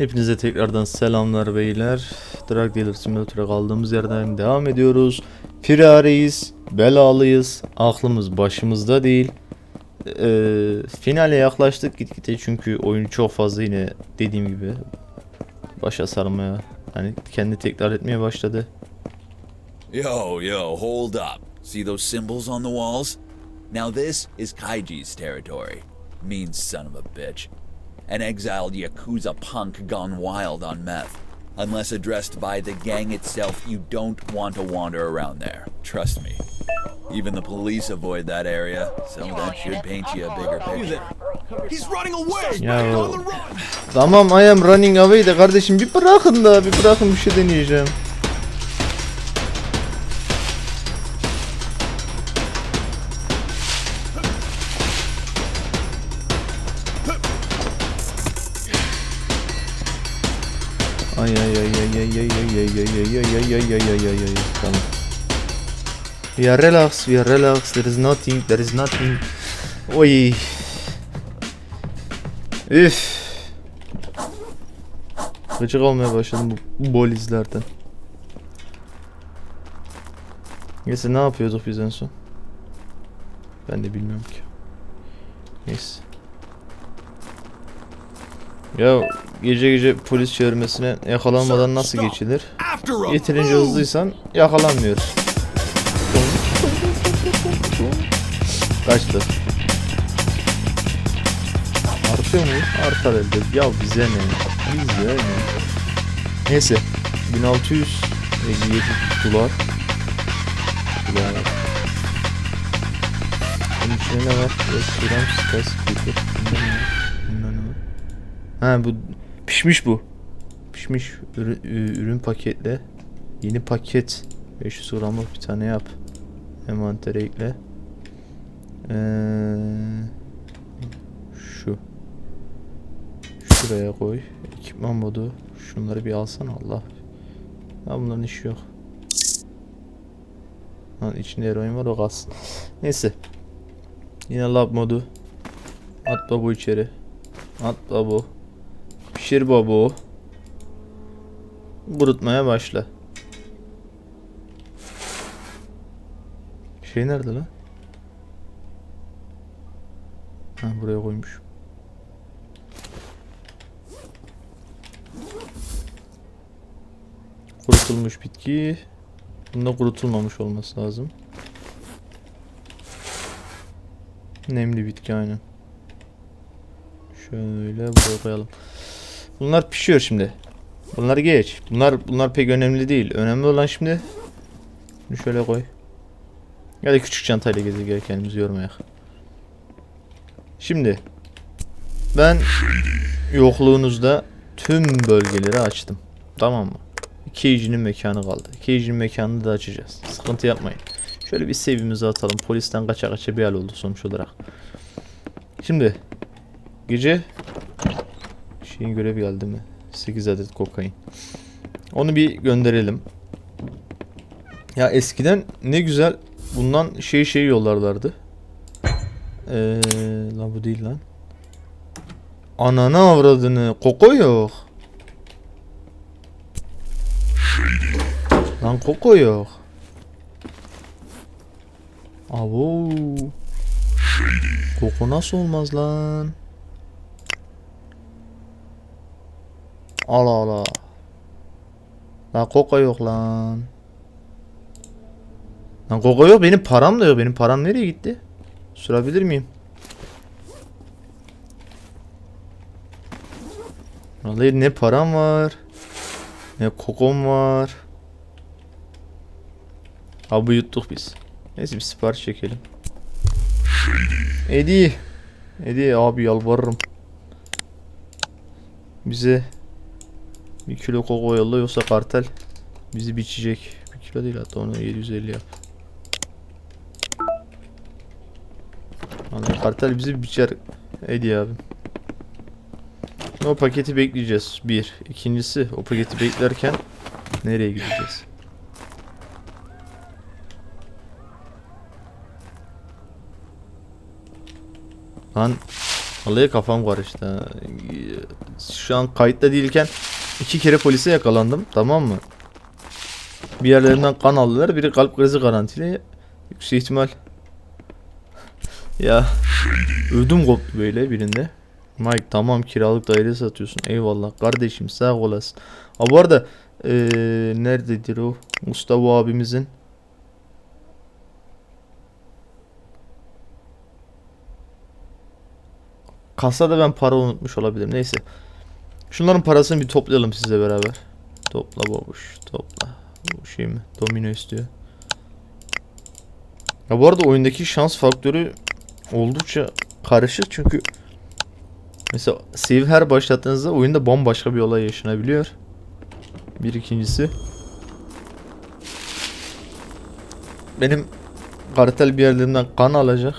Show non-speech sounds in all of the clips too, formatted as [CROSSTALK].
Hepinize tekrardan selamlar beyler. Drug Dealer Simulator'a kaldığımız yerden devam ediyoruz. Firareyiz, belalıyız, aklımız başımızda değil. Ee, finale yaklaştık gitgide çünkü oyun çok fazla yine dediğim gibi başa sarmaya hani kendi tekrar etmeye başladı. Yo, yo, hold up. See those symbols on the walls? Now this is Kaiji's territory. Mean son of a bitch. An exiled Yakuza punk gone wild on meth. Unless addressed by the gang itself, you don't want to wander around there. Trust me. Even the police avoid that area, so that should paint you a bigger picture. He's running away! Ya tamam I am running away de kardeşim bir bırakın da bir bırakın bir şey deneyeceğim. Ay ay ay ay ay ay ay ay ay ay ay ay ay ay ay ay tamam. We are relax, we are relax, there is nothing, there is nothing. Oy. Üf. Gıcık olmaya başladım bu bolizlerden. Neyse ne yapıyorduk biz en son? Ben de bilmiyorum ki. Neyse. Ya gece gece polis çevirmesine yakalanmadan nasıl geçilir? Yeterince hızlıysan yakalanmıyoruz. Kaçtı. Artıyor mu? Artar elde. Ya bize ne? Bize ne? Neyse. 1657 dolar. Dolar. Bunun içinde ne var? Restoran, site, speaker. Bilmem ne. Bilmem ne var. Ha bu pişmiş bu. Pişmiş ürün, ürün paketle. Yeni paket 500 gramlık bir tane yap. Envantere ekle. Ee, şu. Şuraya koy. Ekipman modu. Şunları bir alsana Allah. Ha bunların işi yok. Lan içinde eroin var o kalsın. [LAUGHS] Neyse. Yine lab modu. At babu içeri. At babu. Pişir babu. Kurutmaya başla. Şey nerede lan? Ha buraya koymuş. Kurutulmuş bitki. Bunda kurutulmamış olması lazım. Nemli bitki aynen. Şöyle buraya koyalım. Bunlar pişiyor şimdi. Bunları geç. Bunlar bunlar pek önemli değil. Önemli olan şimdi bunu şöyle koy. Ya da küçük çantayla gezerken kendimizi yormayak. Şimdi ben yokluğunuzda tüm bölgeleri açtım. Tamam mı? Cage'nin mekanı kaldı. Cage'nin mekanını da açacağız. Sıkıntı yapmayın. Şöyle bir save'imizi atalım. Polisten kaça kaça bir hal oldu sonuç olarak. Şimdi gece şeyin görevi geldi mi? 8 adet kokain. Onu bir gönderelim. Ya eskiden ne güzel bundan şey şey yollarlardı. Eee lan bu değil lan. Ananı avradını. Koko yok. Lan koko yok. Abo. Koko nasıl olmaz lan? Allah Allah. Lan koko yok lan. Lan koko yok benim param da yok. Benim param nereye gitti? Sürabilir miyim? Vallahi ne param var. Ne kokom var. Abi yuttuk biz. Neyse bir sipariş çekelim. Edi. Edi abi yalvarırım. Bize bir kilo koko yolla yoksa kartel bizi biçecek. Bir kilo değil hatta onu 750 yap. Vallahi kartel bizi biçer. Edi abi. O paketi bekleyeceğiz. Bir. İkincisi o paketi beklerken nereye gideceğiz? Lan Vallahi kafam karıştı. Şu an kayıtta değilken iki kere polise yakalandım. Tamam mı? Bir yerlerinden kan aldılar. Biri kalp krizi garantili. Yüksek ihtimal. [LAUGHS] ya ödüm koptu böyle birinde. Mike tamam kiralık daire satıyorsun. Eyvallah kardeşim sağ olasın. Ha bu arada eee nerededir o? Mustafa abimizin Kasada ben para unutmuş olabilirim. Neyse. Şunların parasını bir toplayalım sizle beraber. Topla babuş. Topla. Bu şey mi? Domino istiyor. Ya bu arada oyundaki şans faktörü oldukça karışık çünkü mesela save her başlattığınızda oyunda bambaşka bir olay yaşanabiliyor. Bir ikincisi benim kartel bir yerlerinden kan alacak.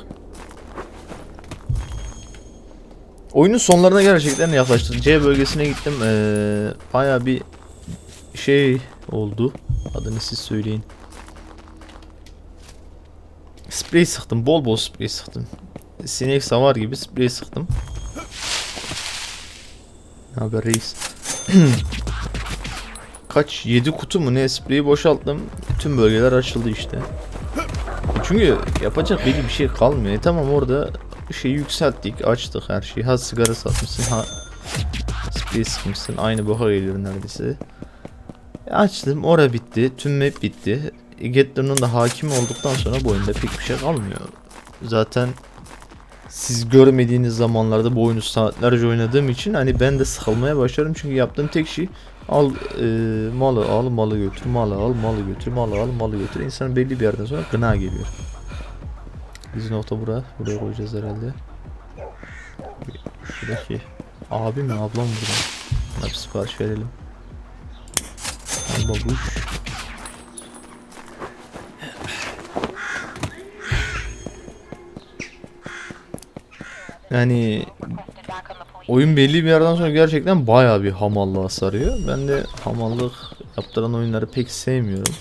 Oyunun sonlarına gerçekten yaklaştık. C bölgesine gittim. Ee, Baya bir şey oldu. Adını siz söyleyin. Sprey sıktım. Bol bol sprey sıktım. Sinek savar gibi sprey sıktım. Ne haber reis? [CLEARS THROAT] Kaç? 7 kutu mu ne spreyi boşalttım. Tüm bölgeler açıldı işte. Çünkü yapacak belli bir şey kalmıyor. E tamam orada şeyi yükselttik, açtık her şeyi. Ha sigara satmışsın, ha sprey sıkmışsın. Aynı boka geliyor neredeyse. E, açtım, ora bitti, tüm map bitti. E, Gatler'ın da hakim olduktan sonra bu oyunda pek bir şey kalmıyor. Zaten siz görmediğiniz zamanlarda bu oyunu saatlerce oynadığım için hani ben de sıkılmaya başlarım çünkü yaptığım tek şey al e, malı al malı götür malı al malı götür malı al malı götür insanın belli bir yerden sonra gına geliyor. Biz nokta bura. Buraya koyacağız herhalde. Şuradaki abi mi ablam burada? Buna bir sipariş verelim. Babuş. Yani oyun belli bir yerden sonra gerçekten bayağı bir hamallığa sarıyor. Ben de hamallık yaptıran oyunları pek sevmiyorum.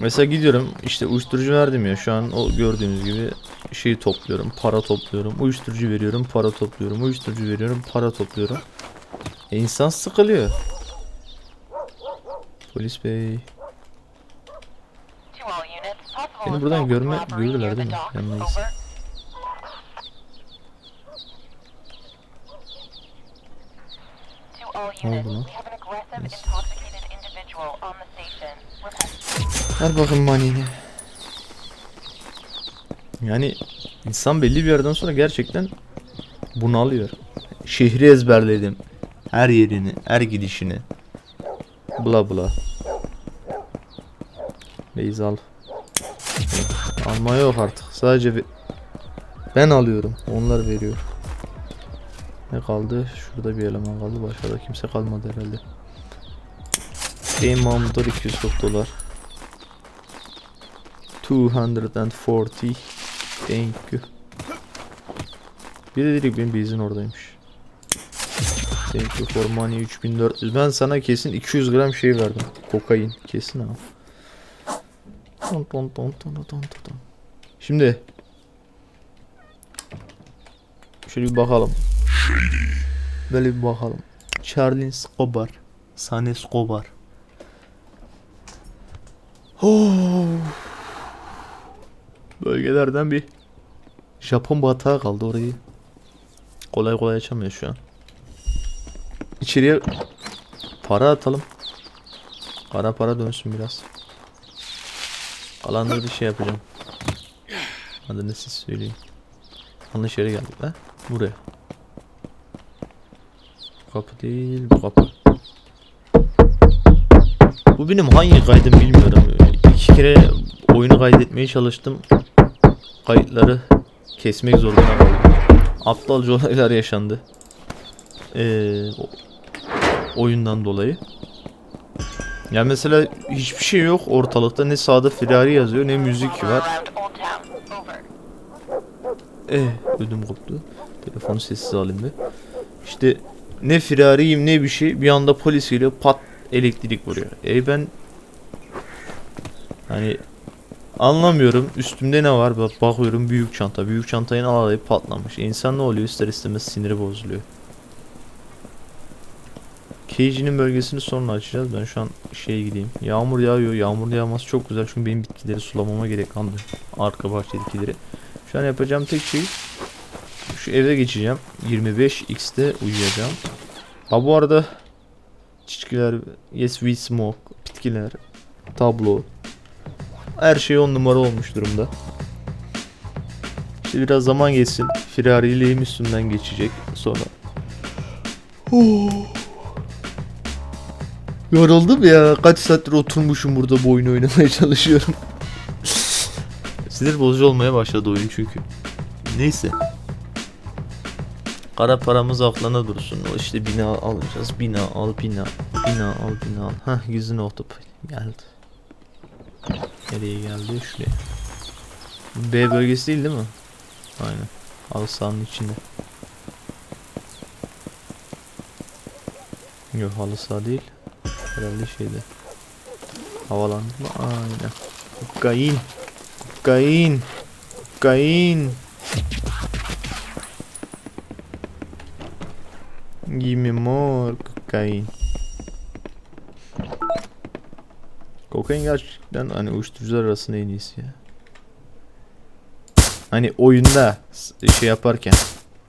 Mesela gidiyorum işte uyuşturucu verdim ya şu an o gördüğünüz gibi şeyi topluyorum para topluyorum uyuşturucu veriyorum para topluyorum uyuşturucu veriyorum para topluyorum e insan sıkılıyor Polis bey Beni buradan görme görürler değil mi? Yanındayız. Ne oldu lan? Neyse. Ver bakın manini Yani insan belli bir yerden sonra gerçekten bunalıyor. Şehri ezberledim. Her yerini her gidişini. Bla bla. Beyz al. Alma yok artık. Sadece bir Ben alıyorum. Onlar veriyor. Ne kaldı? Şurada bir eleman kaldı. Başka da kimse kalmadı herhalde. Game Mahmutlar 240 dolar 240 Thank you. Bir de dedik benim base'in oradaymış. Thank you for money 3400 Ben sana kesin 200 gram şey verdim. Kokain. Kesin ha Ton ton ton ton ton. Şimdi. Şöyle bir bakalım. Böyle bir bakalım. Charlie Escobar. San Escobar. Oh. Bölgelerden bir Japon batağı kaldı orayı. Kolay kolay açamıyor şu an. İçeriye para atalım. Para para dönsün biraz. Kalanları bir şey yapacağım. Adını siz söyleyin. Yanlış yere geldik ha. Buraya. Bu kapı değil bu kapı. Bu benim hangi kaydım bilmiyorum. İki kere oyunu kaydetmeye çalıştım. Kayıtları kesmek zorunda kaldım. Aptalca olaylar yaşandı. Ee, oyundan dolayı. Ya mesela hiçbir şey yok ortalıkta. Ne sağda Ferrari yazıyor ne müzik var. Eh ödüm koptu. Telefonu sessiz alayım bir. İşte ne firariyim ne bir şey. Bir anda polis geliyor pat elektrik vuruyor. E ben hani Anlamıyorum. Üstümde ne var? Bak bakıyorum büyük çanta. Büyük çantayı alayıp patlamış. İnsan ne oluyor? İster istemez siniri bozuluyor. Cage'nin bölgesini sonra açacağız. Ben şu an şeye gideyim. Yağmur yağıyor. Yağmur yağması çok güzel. Çünkü benim bitkileri sulamama gerek kaldı. Arka bahçedekileri. Şu an yapacağım tek şey şu eve geçeceğim. 25x'te uyuyacağım. Ha bu arada çiçkiler, yes we smoke, bitkiler, tablo. Her şey on numara olmuş durumda. İşte biraz zaman geçsin. Firariliğim üstünden geçecek sonra. Yoruldum ya. Kaç saattir oturmuşum burada bu oyunu oynamaya [LAUGHS] çalışıyorum. Sinir bozucu olmaya başladı oyun çünkü. Neyse. Kara paramız aklına dursun. O işte bina alacağız. Bina al bina. Bina al bina al. Hah yüzüne otup geldi. Nereye geldi? Şuraya. B bölgesi değil değil mi? Aynen. Sahanın içinde. Yok halı saha değil. Herhalde şeyde. Havalandırma. Aynen. Kokain. Kokain. Kokain. Give me more kokain. Kokain gerçekten hani uyuşturucular arasında en iyisi ya. Hani oyunda şey yaparken,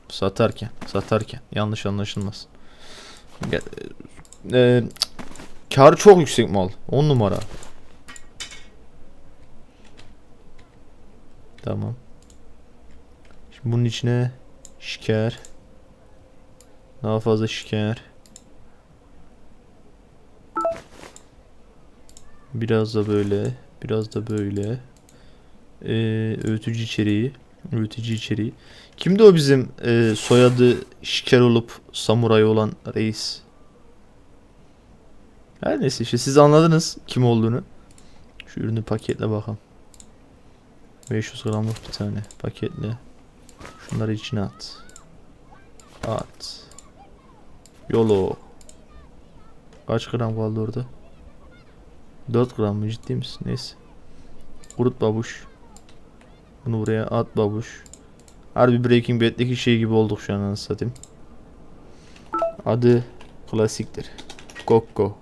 satarken, satarken yanlış anlaşılmaz. E, Kar çok yüksek mal. 10 numara. Tamam. Şimdi bunun içine şeker. Daha fazla şeker. Biraz da böyle. Biraz da böyle. Ee, öğütücü içeriği. Öğütücü içeriği. Kimdi o bizim e, soyadı şeker olup samuray olan reis? Her neyse işte siz anladınız kim olduğunu. Şu ürünü paketle bakalım. 500 gramlık bir tane paketle. Şunları içine at. At. Yolo. Kaç gram kaldı orada? 4 gram mı ciddi misin? Neyse. Kurut babuş. Bunu buraya at babuş. Harbi Breaking Bad'deki şey gibi olduk şu an satayım. Adı klasiktir. Kokko.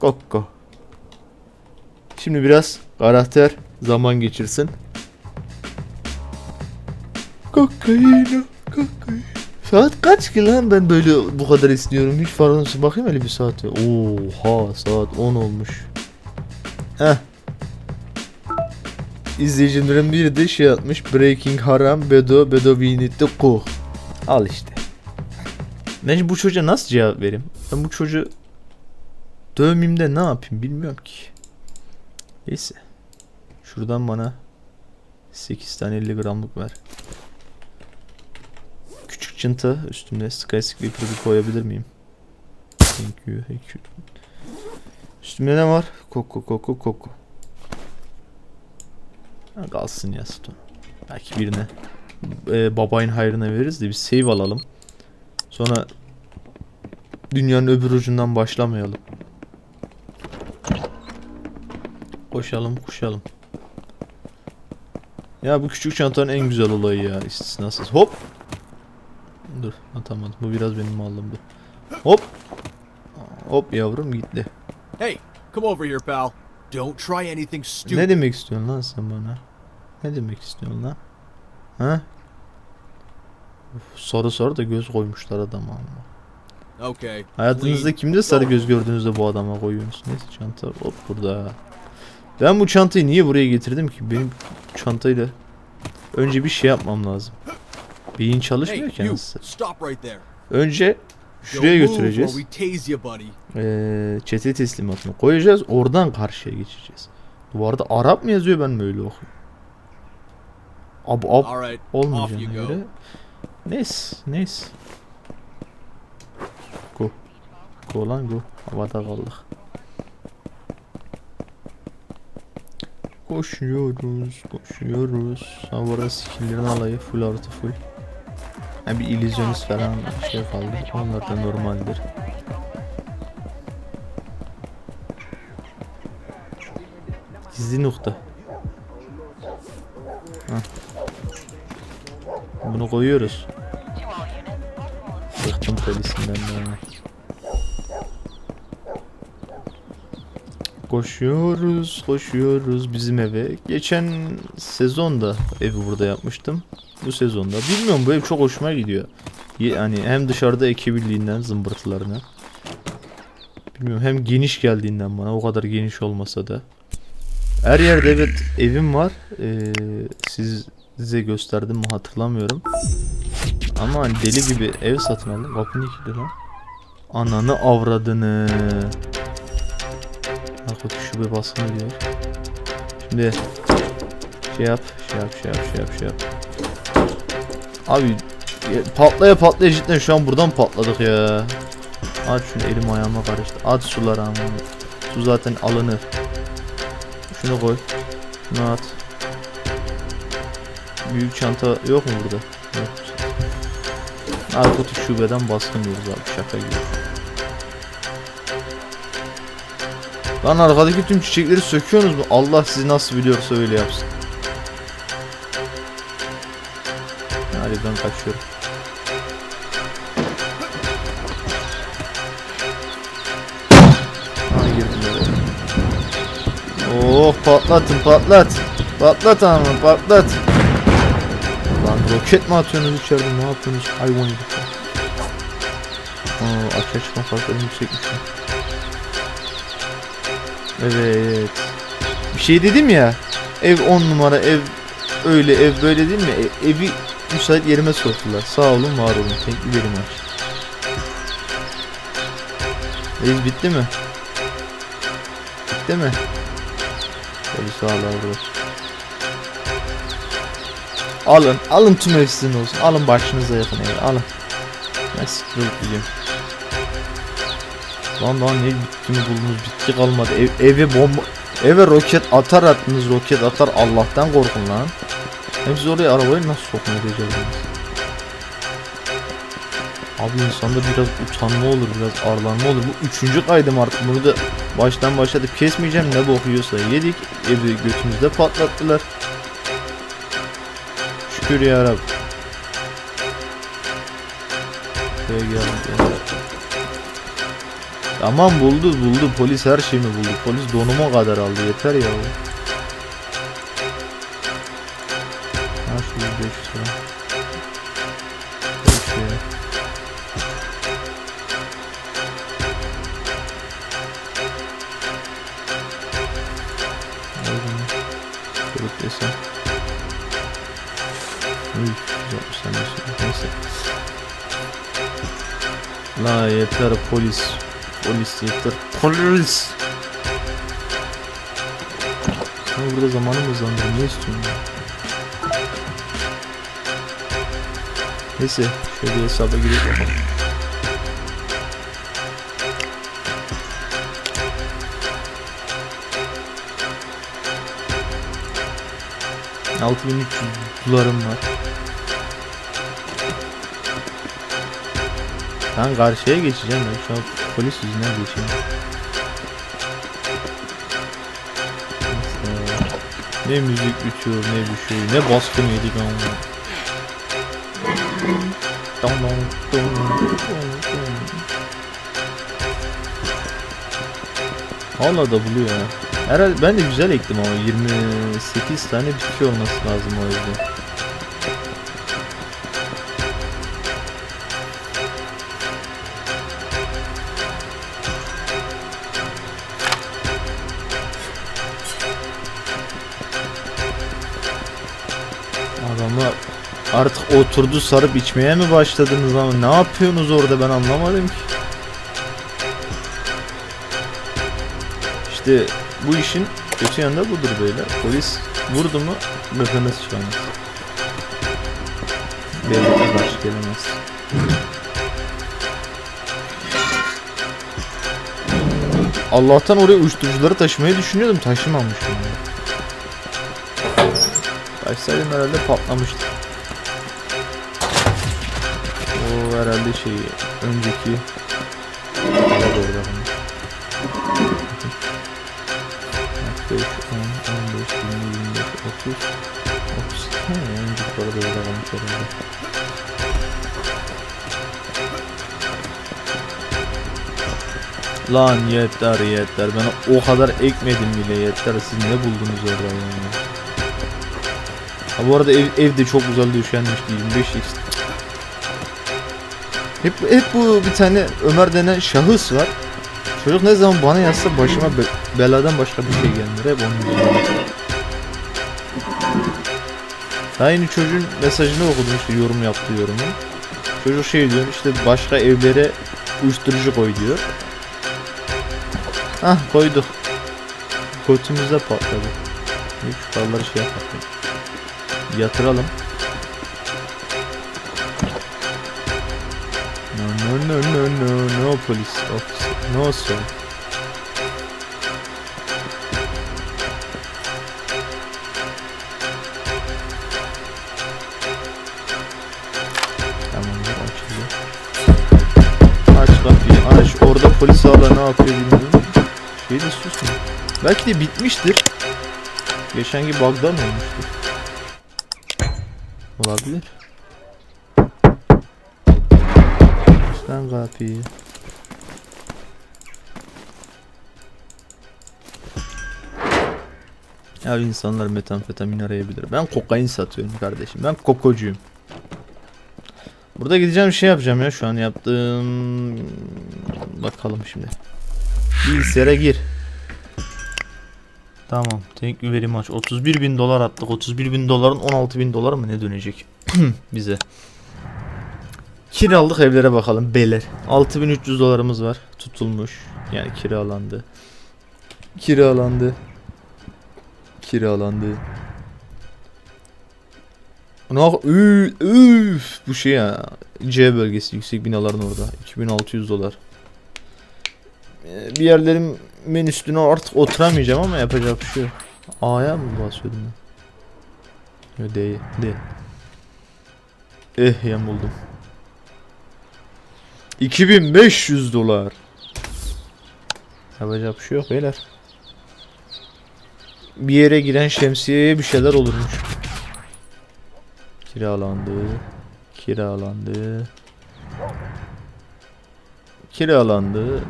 Kokko. Şimdi biraz karakter zaman geçirsin. Kokaino, kokaino. Saat kaç ki lan ben böyle bu kadar istiyorum. Hiç farkında bakayım öyle bir saate. Oha saat 10 olmuş. Heh. İzleyicilerin biri de şey atmış. Breaking Haram Bedo Bedo to Cook. Al işte. Ben bu çocuğa nasıl cevap vereyim? Ben bu çocuğu dövmeyeyim de ne yapayım bilmiyorum ki. Neyse. Şuradan bana 8 tane 50 gramlık ver. Küçük çınta üstünde Sky Scraper'ı bir koyabilir miyim? Thank you, thank you. Üstümde ne var? Koko koko koko. Ha, kalsın ya Stone. Belki birine e, babayın hayrına veririz de bir save alalım. Sonra dünyanın öbür ucundan başlamayalım. Koşalım kuşalım. Ya bu küçük çantanın en güzel olayı ya istisnasız. Hop. Dur atamadım. Bu biraz benim mallımdı. Hop. Hop yavrum gitti. Hey, come over here, pal. Don't try anything stupid. Ne demek istiyorsun lan sen bana? Ne demek istiyorsun lan? Ha? Uf, sarı sarı da göz koymuşlar adama ama. Okay. Hayatınızda kimde sarı göz gördüğünüzde bu adama koyuyorsunuz? Neyse çanta hop burada. Ben bu çantayı niye buraya getirdim ki? Benim çantayla önce bir şey yapmam lazım. Beyin çalışmıyor ki there. Önce şuraya götüreceğiz. Ee, çete teslimatını koyacağız. Oradan karşıya geçeceğiz. Duvarda Arap mı yazıyor ben mi öyle okuyorum? Ab ab olmayacağına göre. Neyse neyse. Go. Go lan go. Havada kaldık. Koşuyoruz, koşuyoruz. Havara skillerini alayı full artı full. Ha bir illüzyonist falan şey kaldı. Onlar da normaldir. Gizli nokta. Bunu koyuyoruz. Bıktım polisinden de. Koşuyoruz, koşuyoruz bizim eve. Geçen sezonda evi burada yapmıştım. Bu sezonda. Bilmiyorum bu ev çok hoşuma gidiyor. Yani hem dışarıda ekebildiğinden zımbırtılarını. Bilmiyorum hem geniş geldiğinden bana o kadar geniş olmasa da. Her yerde evet evim var. Ee, siz size gösterdim mi hatırlamıyorum. Ama hani deli gibi ev satın aldım. Kapı niye kilitli lan? Ananı avradını. Bak şube baskını diyor. Şimdi şey yap, şey yap, şey yap, şey yap, şey yap. Abi ya, patlaya patlaya cidden şu an buradan patladık ya. At şunu elim ayağıma karıştı. At suları ama. Su zaten alınır. Şunu koy. Şunu at. Büyük çanta yok mu burada? Yok. Narkotik şubeden baskın diyoruz abi şaka gibi. Lan arkadaki tüm çiçekleri söküyorsunuz mu? Allah sizi nasıl biliyorsa öyle yapsın. Ben kaçıyorum. Oh patlatın patlat. Patlat ama patlat. Lan roket mi atıyorsunuz içeride ne yapıyorsunuz hayvan gibi. Aa açığa çıkma farkları yüksekmiş. Evet. Bir şey dedim ya. Ev 10 numara ev öyle ev böyle değil mi? E- evi müsait yerime soktular. Sağ olun var olun. You very much. Reis bitti mi? Bitti mi? Polis hala burada. Alın, alın tüm ev sizin olsun. Alın başınıza yakın evi, alın. Ben olup gideyim. Lan lan ne bitkini buldunuz, bitki kalmadı. Ev, eve bomba, eve roket atar attınız, roket atar. Allah'tan korkun lan. Hem siz oraya arabayı nasıl sokmaya becerdiniz? Abi insanda biraz utanma olur, biraz arlanma olur. Bu üçüncü kaydım artık. Bunu da baştan başladık. Kesmeyeceğim ne bok yiyorsa yedik. Evi götümüzde patlattılar. Şükür ya Rab. Şuraya geldim. Tamam buldu buldu polis her şeyimi buldu. Polis donuma kadar aldı yeter ya. 500 lira. Peki. Aldım. Kırık desem. Uy, 160 tane şey. Neyse. La yeter polis. Polis yeter. Polis. Ama burada zamanım hızlandır. Ne istiyorsun Neyse. Şöyle hesaba girip bakalım. Altı bin üç dolarım var. Ben karşıya geçeceğim ben şu an polis yüzünden geçeyim. Ne müzik bitiyor ne bir şey ne baskın yedik ama. Hala da buluyor ha. Herhalde ben de güzel ektim ama 28 tane bitki olması lazım o yüzden. Adamlar artık oturdu sarıp içmeye mi başladınız ama ne yapıyorsunuz orada ben anlamadım ki. İşte bu işin kötü yanı da budur böyle. Polis vurdu mu gıkınız çıkamaz. Devlete karşı gelemez. Allah'tan oraya uyuşturucuları taşımayı düşünüyordum. Taşımamıştım. Taşsaydım herhalde patlamıştı. herhalde şeyi önceki doğru Beş, on, on beş, yirmi, yirmi beş, otuz, otuz. Ha, önceki para doğru kalmış herhalde. Lan yeter yeter. Ben o kadar ekmedim bile yeter. Siz ne buldunuz orada yani? Ha bu arada ev, ev de çok güzel düşenmişti. 25 x hep, hep bu bir tane Ömer denen şahıs var. Çocuk ne zaman bana yazsa başıma be- beladan başka bir şey gelmiyor. Hep onun yüzünden. Çocuğun mesajını okudum işte yorum yaptığı yorumu. Çocuk şey diyor işte başka evlere uyuşturucu koy diyor. Hah koyduk. Götümüzde patladı. Bir şu karları şey yapalım. Yatıralım. No no no no police officer no sir. Tamamdır açıldı. Aç. Orada polis hala ne yapıyor bilmiyorum. Şey de sus? Belki de bitmiştir. Geçenki bug'dan olmuştur. Olabilir. Lan kapıyı. Ya insanlar metamfetamin arayabilir. Ben kokain satıyorum kardeşim. Ben kokocuyum. Burada gideceğim şey yapacağım ya şu an yaptığım bakalım şimdi. Bilgisayara gir. Tamam. Thank you very much. 31 bin dolar attık. 31 bin doların 16 bin dolar mı ne dönecek [CLEARS THROAT] bize? Kiralık evlere bakalım. Beler. 6300 dolarımız var. Tutulmuş. Yani kiralandı. Kiralandı. Kiralandı. Ü- üf, bu şey ya. C bölgesi yüksek binaların orada. 2600 dolar. Ee, Bir yerlerin menüsüne artık oturamayacağım ama yapacak bir şey. A'ya mı basıyordum ben? Yok. D. Eh yan buldum. 2500 dolar. Yapacak bir şey yok beyler. Bir yere giren şemsiyeye bir şeyler olurmuş. Kiralandı. Kiralandı. Kiralandı.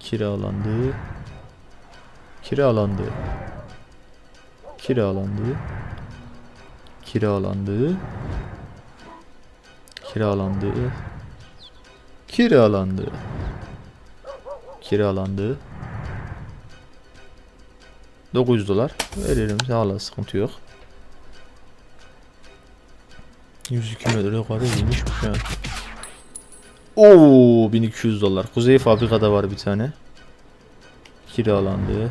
Kiralandı. Kiralandı. Kiralandı. Kiralandı. Kiralandı. Kiralandı. Kiralandı. 900 dolar veririm hala sıkıntı yok. 102 metre yukarı iyiymiş bu yani. Oo 1200 dolar. Kuzey fabrikada var bir tane. Kiralandı.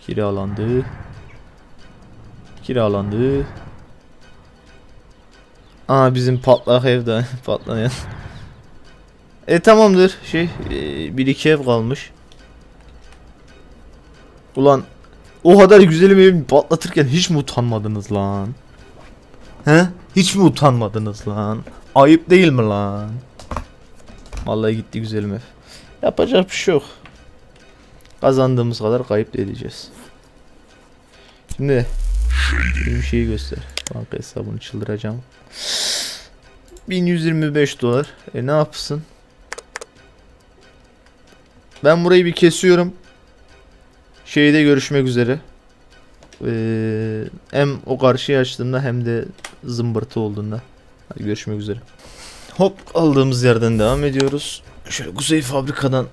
Kiralandı. Kiralandı. Aa bizim patlak evde [LAUGHS] patlayan. E tamamdır. Şey e, bir iki ev kalmış. Ulan o kadar güzelim evimi patlatırken hiç mi utanmadınız lan? He? Hiç mi utanmadınız lan? Ayıp değil mi lan? Vallahi gitti güzelim ev. Yapacak bir şey yok. Kazandığımız kadar kayıp da edeceğiz. Şimdi bir şeyi göster. Banka hesabını çıldıracağım. 1125 dolar. E ne yapsın? Ben burayı bir kesiyorum. Şeyde görüşmek üzere. Ee, hem o karşıyı açtığımda hem de zımbırtı olduğunda. Hadi görüşmek üzere. Hop aldığımız yerden devam ediyoruz. Şöyle kuzey fabrikadan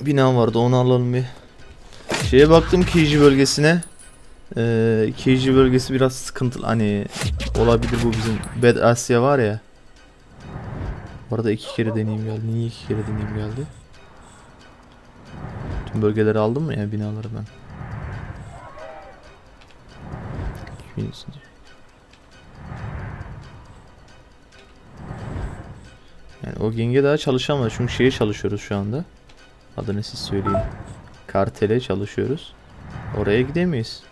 bina vardı onu alalım bir. Şeye baktım Keiji bölgesine. Ee, bölgesi biraz sıkıntılı. Hani olabilir bu bizim Bad Asya var ya. Bu arada iki kere deneyim geldi. Niye iki kere deneyim geldi? Tüm bölgeleri aldım mı ya binaları ben? Yani o genge daha çalışamadı çünkü şeye çalışıyoruz şu anda. Adını siz söyleyin. Kartele çalışıyoruz. Oraya gidemeyiz.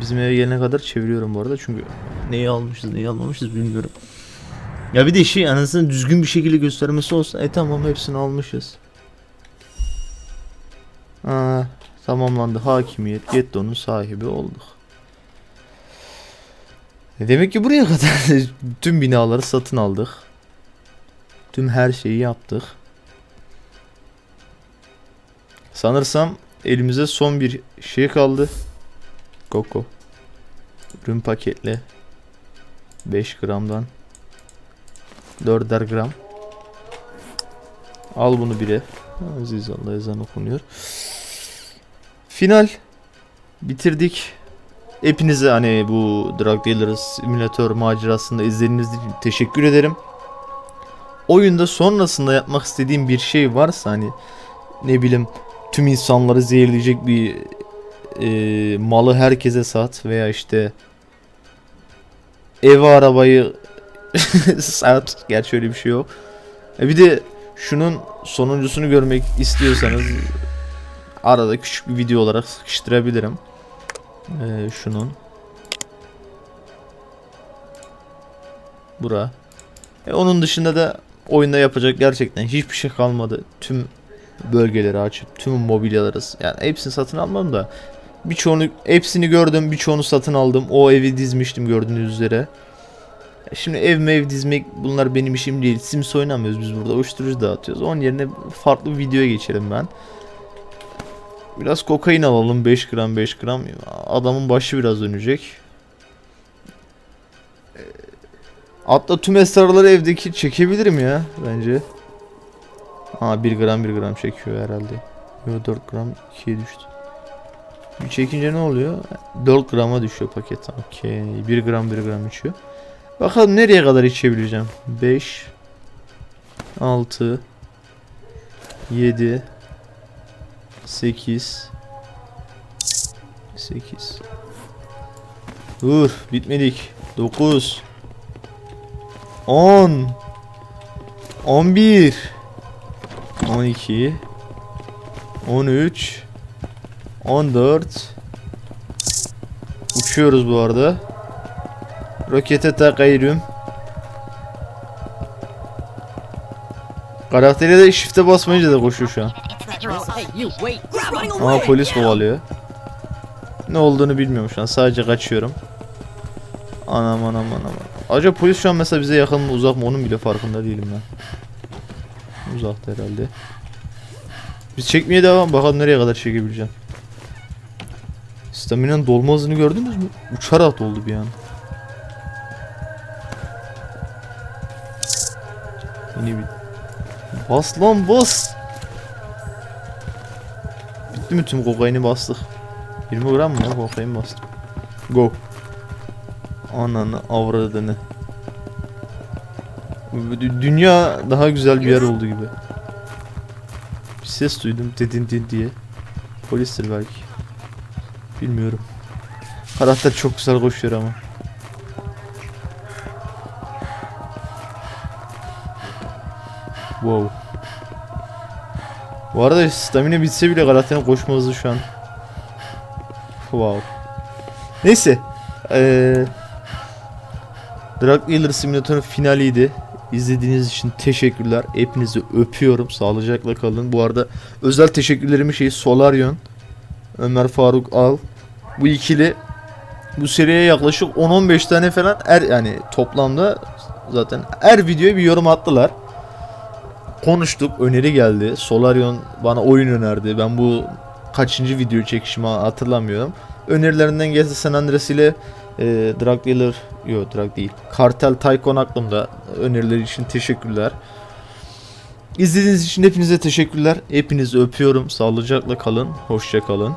Bizim eve gelene kadar çeviriyorum bu arada çünkü neyi almışız neyi almamışız bilmiyorum. Ya bir de şey anasını düzgün bir şekilde göstermesi olsa e tamam hepsini almışız. Aa, tamamlandı. Hakimiyet. Getto'nun sahibi olduk. E demek ki buraya [LAUGHS] kadar tüm binaları satın aldık. Tüm her şeyi yaptık. Sanırsam elimize son bir şey kaldı. Koko. Ürün paketle. 5 gramdan. 4'er gram. Al bunu bire. Aziz Allah ezan okunuyor. Final. Bitirdik. Hepinize hani bu Drug Dealer simülatör macerasında izlediğiniz için teşekkür ederim. Oyunda sonrasında yapmak istediğim bir şey varsa hani ne bileyim tüm insanları zehirleyecek bir e, malı herkese sat veya işte ev arabayı [LAUGHS] sat. Gerçi öyle bir şey yok. E bir de şunun sonuncusunu görmek istiyorsanız arada küçük bir video olarak sıkıştırabilirim. Ee, şunun. Bura. E, onun dışında da oyunda yapacak gerçekten hiçbir şey kalmadı. Tüm bölgeleri açıp tüm mobilyaları yani hepsini satın almadım da birçoğunu hepsini gördüm birçoğunu satın aldım. O evi dizmiştim gördüğünüz üzere. Şimdi ev mev dizmek bunlar benim işim değil. Sims oynamıyoruz biz burada. Uyuşturucu dağıtıyoruz. Onun yerine farklı bir videoya geçelim ben. Biraz kokain alalım 5 gram 5 gram. Adamın başı biraz dönecek. Ee, Hatta tüm esrarları evdeki çekebilirim ya bence. Aa 1 gram 1 gram çekiyor herhalde. Yo 4 gram 2'ye düştü. Bir çekince ne oluyor? 4 grama düşüyor paket. Okey. 1 gram 1 gram içiyor. Bakalım nereye kadar içebileceğim. 5 6 7 8 8 Dur bitmedik. 9 10 11 12 13 14 Uçuyoruz bu arada Rokete takayım Karakteri de shift'e basmayınca da koşuyor şu an. Ama polis kovalıyor. Ne olduğunu bilmiyorum şu an. Sadece kaçıyorum. Anam anam anam. Acaba polis şu an mesela bize yakın mı uzak mı onun bile farkında değilim ben. Uzakta herhalde. Biz çekmeye devam. Bakalım nereye kadar çekebileceğim. Stamina'nın dolma hızını gördünüz mü? Uçarak doldu bir an. Yine bir... Bas lan bas! Bitti mi tüm kokaini bastık? 20 gram mı ya kokain bastım. Go. Ananı avradını. Dü- Dünya daha güzel bir yer oldu gibi. Bir ses duydum dedin din diye. Polistir belki. Bilmiyorum. Karakter çok güzel koşuyor ama. Wow. Bu arada stamina bitse bile karakterin koşma hızı şu an. Wow. Neyse. Eee Drug Dealer Simulator'un finaliydi. İzlediğiniz için teşekkürler. Hepinizi öpüyorum. Sağlıcakla kalın. Bu arada özel teşekkürlerimi şey Solarion, Ömer Faruk Al. Bu ikili bu seriye yaklaşık 10-15 tane falan er yani toplamda zaten her videoya bir yorum attılar konuştuk, öneri geldi. Solarion bana oyun önerdi. Ben bu kaçıncı video çekişimi hatırlamıyorum. Önerilerinden geldi San Andreas ile e, Drug Dealer, yok Drug değil. Kartel Tycoon aklımda. Önerileri için teşekkürler. İzlediğiniz için hepinize teşekkürler. Hepinizi öpüyorum. Sağlıcakla kalın. Hoşça kalın.